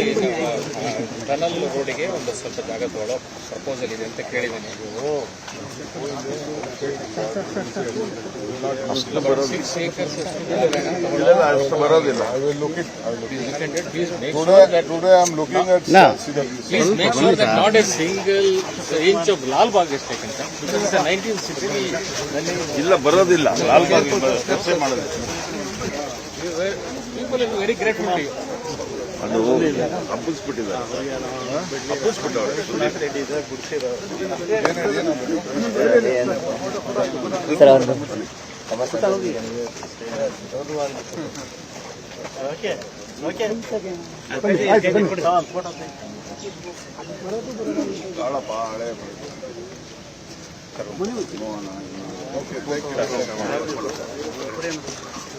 ಇಲ್ಲಿ ಟನಲ್ ರೋಡಿಗೆ ಒಂದು ಸ್ವಲ್ಪ ಜಾಗ ತಗೊಳ್ಳೋ ಪ್ರಪೋಸಲ್ ಇದೆ ಅಂತ ಕೇಳಿದ್ದೀನಿ. ಬರೋದಿಲ್ಲ. Single inch of Lal Bagh ಇಲ್ಲ ಬರೋದಿಲ್ಲ. Lal Bagh is very great ಅದು ಹಬ್ಬಿಸ್ಬಿಟ್ಟಿದ್ದಾರೆ. ಓಕೆ ಹಳೆ ಮೋಹನ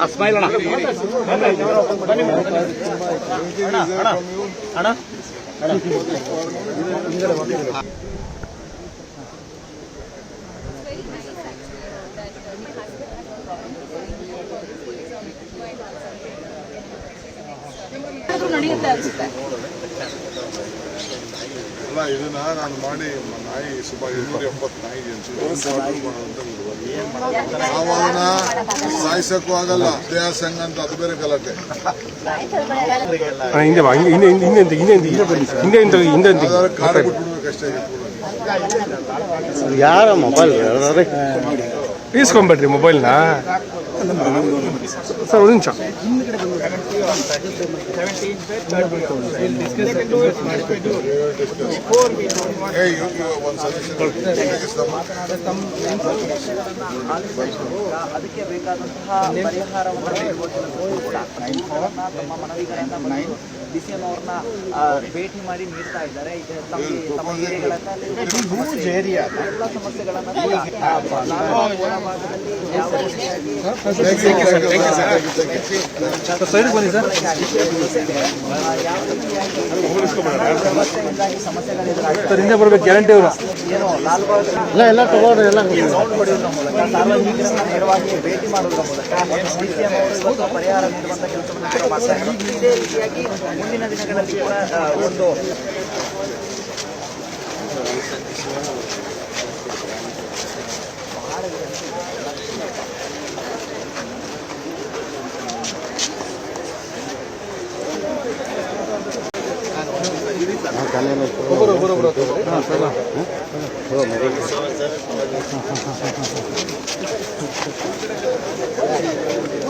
ಆ ಸ್ಮೈಲ್ ಅಣ್ಣ ಅಣ್ಣ ಅಣ್ಣ ಅಲ್ಲ ಇದನ್ನ ನಾನು ಮಾಡಿ ನಾಯಿ ಸುಮಾರು ಇನ್ನೂರ ಎಂಬತ್ತು ನಾಯಿ ನಾವು ಅದನ್ನ ಸಾಯಿಸಕ್ಕೂ ಆಗಲ್ಲ ಅಂತ ಅದು ಬೇರೆ ಗಲಾಟೆ. ಹಿಂದೆ ಹಿಂದೆ ಹಿಂದೆ ಹಿಂದೆ ಹಿಂದೆ ಹಿಂದೆ ಹಿಂದೆ ಯಾರ ಮೊಬೈಲ್ ಇಸ್ಕೊಂಬೇಡ್ರಿ ಮೊಬೈಲ್ನ ಸರ್ ಒಂದು ನಿಮಿಷ. 17th bed, third bed. We'll discuss it if we do. Before we do one. Hey, you give one suggestion. ತಮ್ಮ ಅದಕ್ಕೆ ಬೇಕಾದಂತಹ ಪರಿಹಾರವನ್ನು ನೀಡುವ ಕೂಡ ರೈತರನ್ನ ತಮ್ಮ ಮನವಿಗಳನ್ನ ಬಂದು ಡಿ ಸಿ ಎಂ ಅವ್ರನ್ನ ಭೇಟಿ ಮಾಡಿ ನೀಡ್ತಾ ಇದ್ದಾರೆ ತಮಗೆ ತಮ್ಮ ಏರಿಯಾಗಳನ್ನ ಎಲ್ಲ ಸಮಸ್ಯೆಗಳನ್ನ ಕೂಡ ಭಾಗದಲ್ಲಿ ಯಾವ ರೀತಿಯಾಗಿ ಸರ್ ಹಿಂದೆ ಬರ್ಬೇಕು ಗ್ಯಾರಂಟಿ ಅವರು. ಇಲ್ಲ ಎಲ್ಲ ಎಲ್ಲ ತಗೊಳ್ರಿ ಎಲ್ಲ ಸಾರ್ವಜನಿಕರನ್ನ ನೇರವಾಗಿ ಭೇಟಿ ಮಾಡೋದ್ರ ಮೂಲಕ ಅವರು ಇವತ್ತು ಪರಿಹಾರ ನೀಡುವಂತ ಕೆಲಸವನ್ನು ಕೂಡ ಮಾಡ್ತಾ ಇದ್ದಾರೆ. ಇದೇ ರೀತಿಯಾಗಿ ಮುಂದಿನ ದಿನಗಳಲ್ಲಿ ಕೂಡ ಒಂದು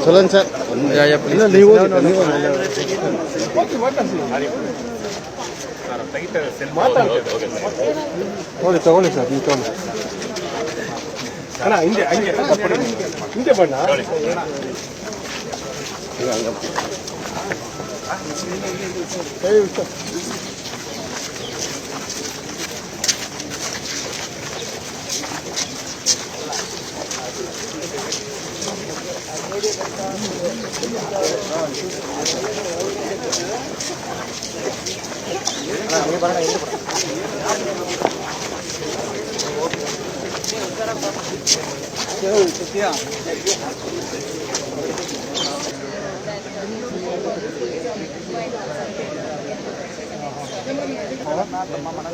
சொல்லுங்க சார் ಇಲ್ಲ ನೀವು ತಗೊಳ್ಳಿ ತಗೊಳ್ಳಿ ಸರ್ ನೀವು ತಗೊಳ್ಳಿ. ಅಣ್ಣ ಹಿಂದೆ ಹಂಗೆ ಹಿಂದೆ ಬಣ್ಣ. ಹೇ Terima kasih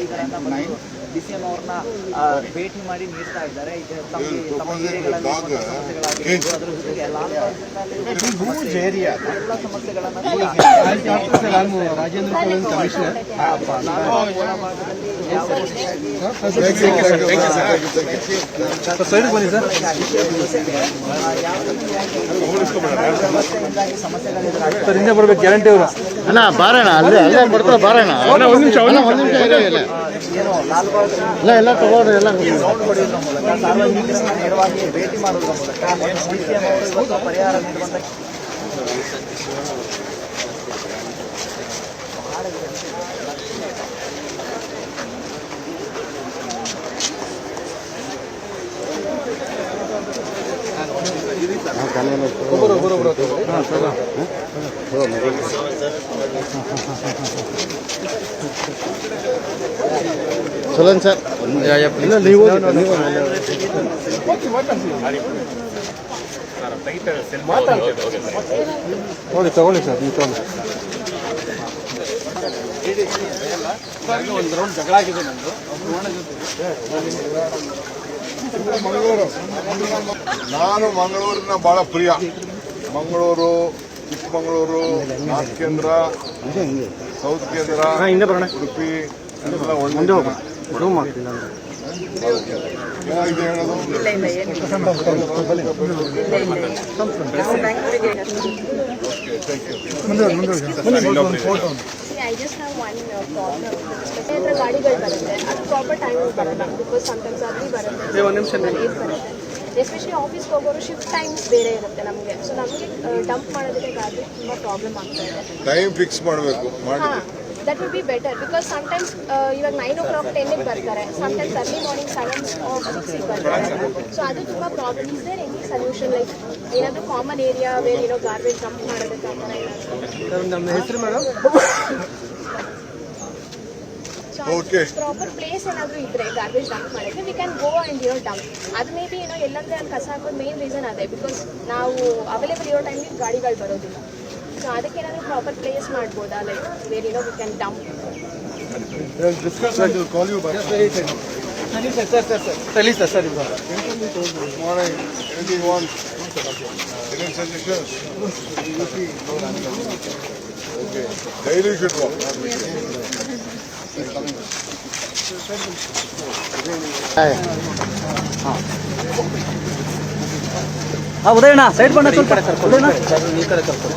telah menonton! ಮನವಿಗಳನ್ನ ಮತ್ತು ಡಿಸಿಎಂ ಅವ್ರನ್ನ ಭೇಟಿ ಮಾಡಿ ನೀಡ್ತಾ ಇದ್ದಾರೆ. ಈಗ ತಮ್ಮ ಏರಿಯಾಗಳಲ್ಲಿ ಇರುವಂತಹ ಸಮಸ್ಯೆಗಳಾಗಿರ್ಬೋದು ಅದ್ರ ಜೊತೆಗೆ ಎಲ್ಲ ಸಮಸ್ಯೆಗಳನ್ನ ಕೂಡ ಹಿಂದೆ. ಬರ್ಬೇಕು ಗ್ಯಾರಂಟಿ ಅವರು. ಅಣ್ಣ ಬಾರಣ ಅಲ್ಲೇ ಅಲ್ಲೇ ಬರ್ತಾರೆ ಬಾರಣ ಒಂದ್ ನಿಮಿಷ ಒಂದ್ ನಿಮಿಷ. ಏನು ಇಲ್ಲ ಎಲ್ಲ ತಗೊಳ್ರಿ ಎಲ್ಲ ಸೌಂಡ್ ಹೊಡೆಯೋದ್ರ ಮೂಲಕ ಸಾರ್ವಜನಿಕರನ್ನ ನೇರವಾಗಿ ಭೇಟಿ ಮಾಡೋದ್ರ ಮೂಲಕ ಡಿಸಿಎಂ ಅವರು ಇವತ್ತು ಪರಿಹಾರ ನೀಡುವಂತ ಸುಲನ್ ಸರ್ ನೀವು ನೀವು ನೋಡಿ ತಗೊಳ್ಳಿ ಸರ್ ನೀವು ತಗೊಳ್ಳಿ. ನಾನು ಮಂಗಳೂರಿನ ಬಹಳ ಪ್ರಿಯ. ಮಂಗಳೂರು ಚಿಕ್ಕಮಗಳೂರು ನಾರ್ತ್ ಕೇಂದ್ರ ಸೌತ್ ಕೇಂದ್ರ ಉಡುಪಿ ಎಲ್ಲ ಒಳ್ಳೆ ರೂಮ್ ಆಗ್ತಿಲ್ಲ ಏನಾಗಿದೆ ಹೇಳೋದು See, I just have one uh, problem. ಮತ್ತೆ ಹತ್ರ ಗಾಡಿಗಳು ಬರುತ್ತೆ ಅದು ಪ್ರಾಪರ್ ಟೈಮಿಂಗ್ ಬರಲ್ಲ ಬಿಕಾಸ್ ಸಮಟೈಮ್ಸ್ ಅಲ್ಲಿ ಬರುತ್ತೆ ಒಂದ್ ನಿಮಿಷ ಲೇಟ್ ಬರುತ್ತೆ ಎಸ್ಪೆಷಲಿ ಆಫೀಸ್ಗೆ ಹೋಗೋರು ಶಿಫ್ಟ್ ಟೈಮ್ಸ್ ಬೇರೆ ಇರುತ್ತೆ ನಮಗೆ ಸೊ ನಮಗೆ ಡಂಪ್ ಮಾಡೋದಕ್ಕೆ ಗಾಡಿ ತುಂಬ ಪ್ರಾಬ್ಲಮ್ ಆಗ್ತಾ ಇದೆ ಟೈಮ್ ಫಿಕ್ಸ್ ಮಾಡಬೇಕು ಮಾಡಿ ಹಾಂ that will be better because sometimes ಇವಾಗ ನೈನ್ ಓ ಕ್ಲಾಕ್ ಟೆನ್ನಿಗೆ ಬರ್ತಾರೆ. ಸಮಟೈಮ್ಸ್ ಅರ್ಲಿ ಮಾರ್ನಿಂಗ್ ಸೆವೆನ್ ಸಿಕ್ಸಿಗೆ ಬರ್ತಾರೆ. ಸೊ ಅದು ತುಂಬ problem is there any solution like ಏನಾದರೂ ಕಾಮನ್ ಏರಿಯಾ ವೇರ್ ಏನೋ ಗಾರ್ಬೇಜ್ ಡಂಪ್ ಮಾಡೋದಕ್ಕೆ ಆ ಥರ ಏನಾದರೂ? ನಮ್ಮ ಹೆಸರು ಮೇಡಮ್ Okay. ಪ್ರಾಪರ್ ಪ್ಲೇಸ್ ಏನಾದರೂ ಇದ್ರೆ ಗಾರ್ಬೇಜ್ ಡಂಪ್ ಮಾಡಿದ್ರೆ we can go and you know dump ಅದು ಮೇ ಬಿ ಏನೋ ಎಲ್ಲಂದ್ರೆ ಅಲ್ಲಿ ಕಸ ಹಾಕೋದು ಮೇನ್ ರೀಸನ್ ಅದೇ ಬಿಕಾಸ್ ನಾವು ಅವೈಲೇಬಲ್ ಇರೋ ಟೈಮಿಗೆ ಗಾಡಿಗಳು ಬರೋದಿಲ್ಲ. ಸೊ ಅದಕ್ಕೆ ಏನಾದರೂ ಪ್ರಾಪರ್ ಪ್ಲೇಸ್ ಮಾಡ್ಬೋದಾ ಲೈಕ್ ವೇರ್ ಏನೋ we can dump discuss call you back ಸರಿ ಸರ್ ಸರ್ ಇವಾಗ morning. Anything you want? Any suggestions? Okay. Daily you should walk. not weekend. ಉದಯಣ್ಣ ಸೈಡ್ ಬಣ್ಣ ಸ್ವಲ್ಪ ಉದಯಣ್ಣ ಈ ಕಡೆ ಕರ್ಕೊಂಡು